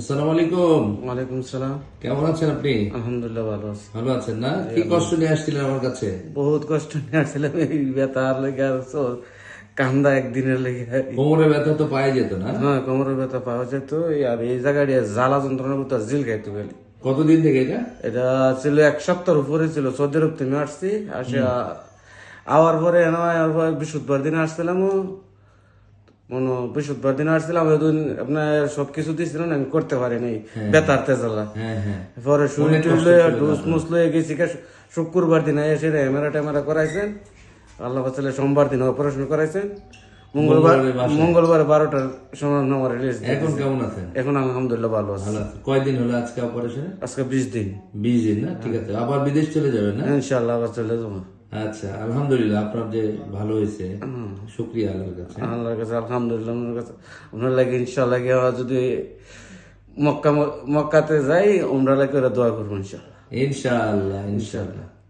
আসসালামু আলাইকুম ওয়ালাইকুম সালাম কেমন আছেন আপনি? আলহামদুলিল্লাহ ভালো আছি। ভালো আছেন না? কি কষ্ট নিয়ে আসছিলেন আমার কাছে? বহুত কষ্ট নিয়ে আসছিলাম এই ব্যথার লেগে আর কান্দা একদিনের লেগে। কোমরে ব্যথা তো পাওয়া যেত না? হ্যাঁ কোমরের ব্যথা পাওয়া যেত এই আর এই জায়গায় জ্বালা যন্ত্রণার মতো জিল খাইতে গেলি কতদিন থেকে এটা? এটা ছিল এক সপ্তাহের উপরে ছিল সৌদি আরব থেকে আসছি আসে আওয়ার পরে এনে আওয়ার পরে বৃহস্পতিবার দিনে আসছিলাম মনে বৃহস্পতিবার দিনে আসছিলাম ওই দিন আপনার সবকিছু দিয়েছিলেন আমি করতে পারিনি। বেতার তেজালা। হ্যাঁ হ্যাঁ। পরে শুনে টুলে ডুস মুস লয়ে গেছি শুক্রবার দিন এসে করাইছেন। আল্লাহ সোমবার দিন অপারেশন করাইছেন। মঙ্গলবার মঙ্গলবার বারোটার সময় আমার রিলিজ এখন কেমন আছেন? এখন আলহামদুলিল্লাহ ভালো আছে। কয়দিন হলো আজকে অপারেশনে? আজকে বিশ দিন। বিশ দিন না? ঠিক আছে। আবার বিদেশ চলে যাবেন না? ইনশাল্লাহ আবার চলে যাব। আচ্ছা আলহামদুলিল্লাহ আপনার যে ভালো হয়েছে শুক্রিয়া আল্লাহর কাছে। আল্লাহর কাছে আলহামদুলিল্লাহ আপনার কাছে। ওনার লাগে ইনশাল্লাহ আমরা যদি মক্কা মক্কাতে যাই ওমরা লাগে ওরা দোয়া করব ইনশাল্লাহ ইনশাআল্লাহ ইনশাআল্লাহ।